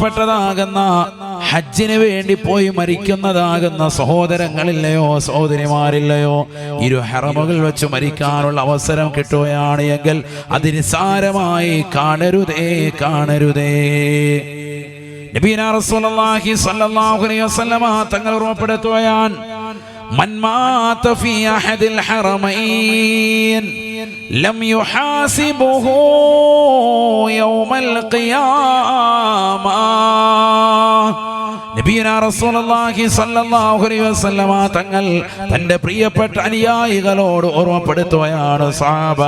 പ്പെട്ടതാകുന്ന ഹജ്ജിന് വേണ്ടി പോയി മരിക്കുന്നതാകുന്ന സഹോദരങ്ങളില്ലയോ സഹോദരിമാരില്ലയോ ഇരു ഹെറമുകൾ വെച്ച് മരിക്കാനുള്ള അവസരം കിട്ടുകയാണ് എങ്കിൽ അതിന് സാരമായി കാണരുതേ കാണരുതേ. തങ്ങൾ ഓർമ്മപ്പെടുത്തുകയാൻ ഹറമൈൻ. لم يحاسبه يوم القيامة. തങ്ങൾ തന്റെ പ്രിയപ്പെട്ട അനുയായികളോട് ഓർമ്മപ്പെടുത്തുകയാണ് സാബ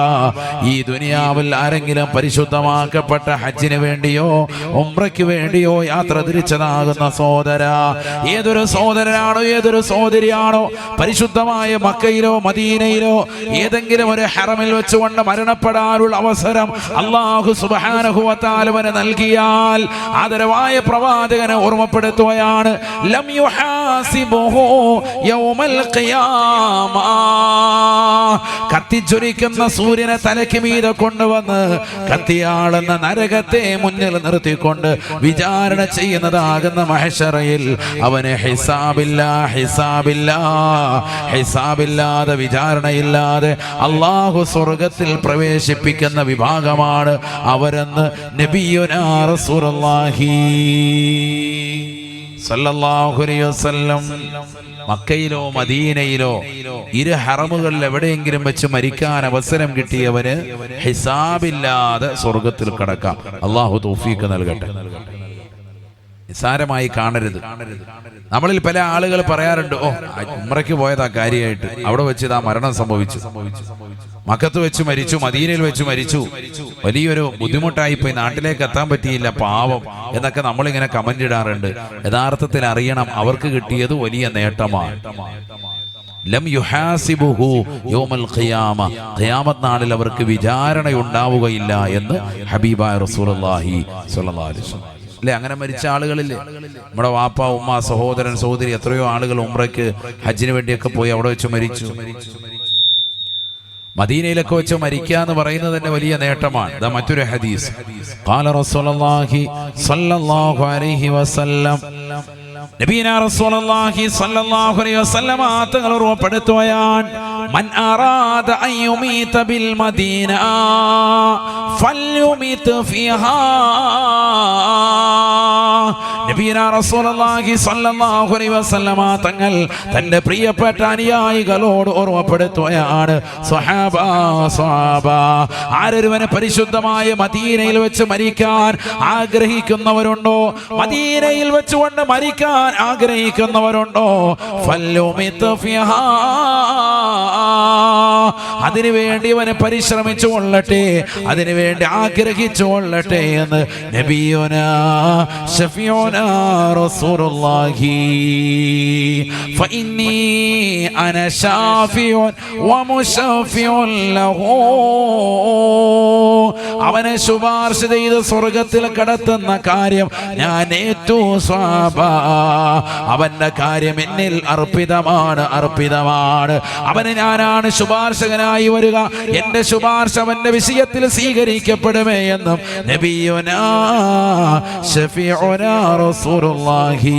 ഈ ദുനിയാവിൽ ആരെങ്കിലും പരിശുദ്ധമാക്കപ്പെട്ട ഹജ്ജിന് വേണ്ടിയോ ഉംറയ്ക്ക് വേണ്ടിയോ യാത്ര തിരിച്ചതാകുന്ന സോദര ഏതൊരു സോദരനാണോ ഏതൊരു സോദരിയാണോ പരിശുദ്ധമായ മക്കയിലോ മദീനയിലോ ഏതെങ്കിലും ഒരു ഹറമിൽ വെച്ചുകൊണ്ട് മരണപ്പെടാനുള്ള അവസരം അള്ളാഹു സുബാനഹുവത്താലുവന് നൽകിയാൽ ആദരവായ പ്രവാചകനെ ഓർമ്മപ്പെടുത്തുകയാണ് ഖിയാമ. കത്തിച്ചൊരിക്കുന്ന സൂര്യനെ തലയ്ക്ക് മീതെ കൊണ്ടുവന്ന് കത്തിയാളെന്ന നരകത്തെ മുന്നിൽ നിർത്തിക്കൊണ്ട് വിചാരണ ചെയ്യുന്നതാകുന്ന മഹേശ്വറയിൽ അവന് ഹിസാബില്ല ഹിസാബില്ല ഹിസാബില്ലാതെ വിചാരണയില്ലാതെ അള്ളാഹു സ്വർഗത്തിൽ പ്രവേശിപ്പിക്കുന്ന വിഭാഗമാണ് അവരെന്ന് നബിയുനാ റസൂലുള്ളാഹി. മക്കയിലോ മദീനയിലോ ഇരു ഹറമുകളിൽ എവിടെയെങ്കിലും വെച്ച് മരിക്കാൻ അവസരം കിട്ടിയവന് ഹിസാബില്ലാതെ സ്വർഗത്തിൽ കടക്കാം. അള്ളാഹു തോഫീക്ക് നൽകട്ടെ. നിസാരമായി കാണരുത്. നമ്മളിൽ പല ആളുകൾ പറയാറുണ്ട് ഓ ഉമ്രയ്ക്ക് പോയതാ കാര്യമായിട്ട് അവിടെ വെച്ച് ഇതാ മരണം സംഭവിച്ചു. മക്കത്ത് വെച്ച് മരിച്ചു മദീനയിൽ വെച്ച് മരിച്ചു. വലിയൊരു ബുദ്ധിമുട്ടായി പോയി നാട്ടിലേക്ക് എത്താൻ പറ്റിയില്ല പാവം. എന്നൊക്കെ നമ്മളിങ്ങനെ കമന്റ് ഇടാറുണ്ട്. യഥാർത്ഥത്തിൽ അറിയണം അവർക്ക് കിട്ടിയത് വലിയ നേട്ടമാണ്. ലം യുഹാസിബുഹു ഖിയാമ. ഖിയാമത്ത് നാളിൽ അവർക്ക് വിചാരണ ഉണ്ടാവുകയില്ല എന്ന് ഹബീബായ റസൂലുള്ളാഹി സ്വല്ലല്ലാഹു അലൈഹി വസല്ലം അല്ലെ? അങ്ങനെ മരിച്ച ആളുകളില്ലേ? നമ്മുടെ വാപ്പ ഉമ്മ സഹോദരൻ സഹോദരി എത്രയോ ആളുകൾ ഉംറയ്ക്ക് ഹജ്ജിന് വേണ്ടിയൊക്കെ പോയി അവിടെ വെച്ച് മരിച്ചു. മദീനയിലൊക്കെ വെച്ച് മരിക്കുക എന്ന് പറയുന്നത് തന്നെ വലിയ നേട്ടമാണ്. മറ്റൊരു ഹദീസ്. സ്വല്ലല്ലാഹു അലൈഹി മൻ ബിൽ മദീന ഫിഹാ. നബീന തങ്ങൾ തന്റെ പ്രിയപ്പെട്ട അനുയായികളോട് ഓർമ്മപ്പെടുത്തുകയാണ്. ആരൊരുവനെ പരിശുദ്ധമായ മദീനയിൽ വെച്ച് മരിക്കാൻ ആഗ്രഹിക്കുന്നവരുണ്ടോ? മദീനയിൽ വെച്ചുകൊണ്ട് മരിക്കാൻ ആഗ്രഹിക്കുന്നവരുണ്ടോ? അതിനുവേണ്ടി അവന് പരിശ്രമിച്ചു കൊള്ളട്ടെ അതിനുവേണ്ടി ആഗ്രഹിച്ചു കൊള്ളട്ടെ എന്ന് നബിയോന ഷഫിയോന റസൂലുള്ളാഹി. ഫഇന്നി അന ഷാഫിയുൻ വമുശഫിയുൻ ലഹു. അവനെ ശുപാർശ ചെയ്ത് സ്വർഗത്തിൽ കടത്തുന്ന കാര്യം ഞാൻ ഏറ്റു സ്വാഭ. അവന്റെ കാര്യം എന്നിൽ അർപ്പിതമാണ് അർപ്പിതമാണ്. അവന് ഞാനാണ് ശുപാർശകനായി വരിക. എന്റെ ശുപാർശ അവന്റെ വിഷയത്തിൽ സ്വീകരിക്കപ്പെടുമേ എന്നും നബിയുനാ റസൂലുള്ളാഹി.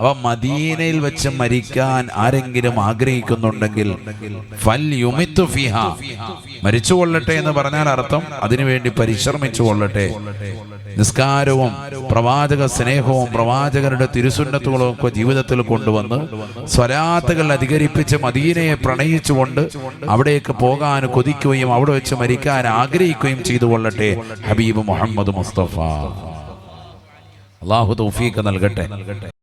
അവ മദീനയിൽ വെച്ച് മരിക്കാൻ ആരെങ്കിലും ആഗ്രഹിക്കുന്നുണ്ടെങ്കിൽ മരിച്ചു കൊള്ളട്ടെ എന്ന് പറഞ്ഞാൽ അർത്ഥം അതിനുവേണ്ടി പരിശ്രമിച്ചു കൊള്ളട്ടെ. നിസ്കാരവും പ്രവാചക സ്നേഹവും പ്രവാചകരുടെ തിരുസുന്നത്തുകളും ഒക്കെ ജീവിതത്തിൽ കൊണ്ടുവന്ന് സ്വരാത്തുകൾ അധികരിപ്പിച്ച് മദീനയെ പ്രണയിച്ചുകൊണ്ട് അവിടേക്ക് പോകാൻ കൊതിക്കുകയും അവിടെ വെച്ച് മരിക്കാൻ ആഗ്രഹിക്കുകയും ചെയ്തു കൊള്ളട്ടെ ഹബീബ് മുഹമ്മദ് മുസ്തഫ. അള്ളാഹു തൗഫീഖ് നൽകട്ടെ.